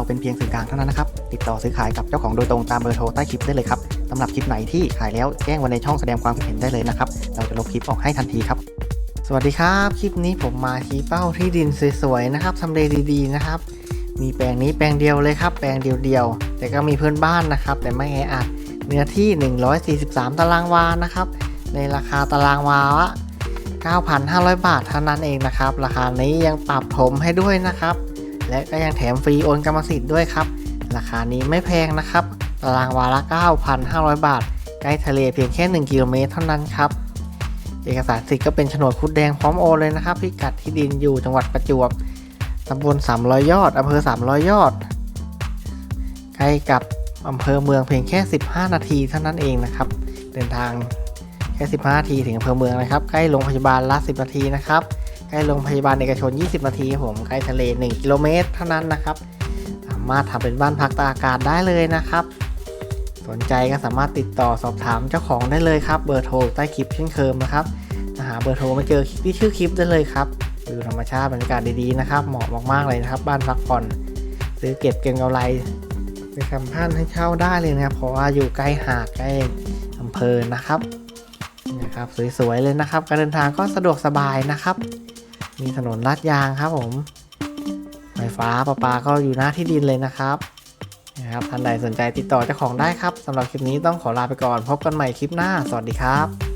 เราเป็นเพียงสื่อกลางเท่านั้นนะครับ ติดต่อซื้อขายกับเจ้าของโดยตรงตามเบอร์โทรใต้คลิปได้เลยครับสำหรับคลิปไหนที่ขายแล้วแจ้งไว้ในช่องแสดงความคิดเห็นได้เลยนะครับ เราจะลบคลิปออกให้ทันทีครับ สวัสดีครับ คลิปนี้ผมมาชี้เป้าที่ดินสวยๆนะครับทำเลดีๆนะครับ มีแปลงนี้แปลงเดียวเลยครับ แปลงเดียวๆ แต่ก็มีเพื่อนบ้านนะครับ แต่ไม่แออัด เนื้อที่ 143 ตารางวา นะครับ ในราคาตารางวาละ9,500 บาทเท่านั้นเองนะครับ ราคานี้ยังปรับถมให้ด้วยนะครับ และก็ยังแถมฟรีโอนกรรมสิทธิ์ด้วยครับ ราคานี้ไม่แพงนะครับ ตารางวาละ 9,500 บาท ใกล้ทะเลเพียงแค่ 1 กิโลเมตรเท่านั้นครับ เอกสารสิทธิ์ก็เป็นโฉนดคุดแดงพร้อมโอนเลยนะครับ พิกัดที่ดินอยู่จังหวัดประจวบตำบล300 ยอดอำเภอ 300 ยอด ใกล้กับอำเภอเมืองเพียงแค่ 15 นาทีเท่านั้นเองนะครับ เดินทางแค่ 15 นาทีถึงอำเภอเมืองนะครับ ใกล้โรงพยาบาลละ 10 นาทีนะครับ ใกล้โรงพยาบาลเอกชน 20 นาทีผมใกล้ทะเล 1 กิโลเมตรเท่านั้นนะครับ สามารถทำเป็นบ้านพักตากอากาศได้เลยนะครับ สนใจก็สามารถติดต่อสอบถามเจ้าของได้เลยครับ เบอร์โทรใต้คลิปเช่นเคยนะครับหาเบอร์โทรม่เจอคลิปที่ชื่อคลิปได้เลยครับวิวธรรมชาติบรรยากาศดีๆนะครับเหมาะมากๆเลยนะครับบ้านพักผ่อนซื้อเก็บเก็งกำไรไปทำพันให้เช่าได้เลยนะครับ เพราะว่าอยู่ใกล้หาดใกล้อำเภอนะครับนะครับ สวยๆเลยนะครับ การเดินทางก็สะดวกสบายนะครับ มีถนนลาดยางครับผม ไฟฟ้าประปาก็อยู่หน้าที่ดินเลยนะครับนะครับท่านใดสนใจติดต่อเจ้าของได้ครับสำหรับคลิปนี้ต้องขอลาไปก่อน พบกันใหม่คลิปหน้า สวัสดีครับ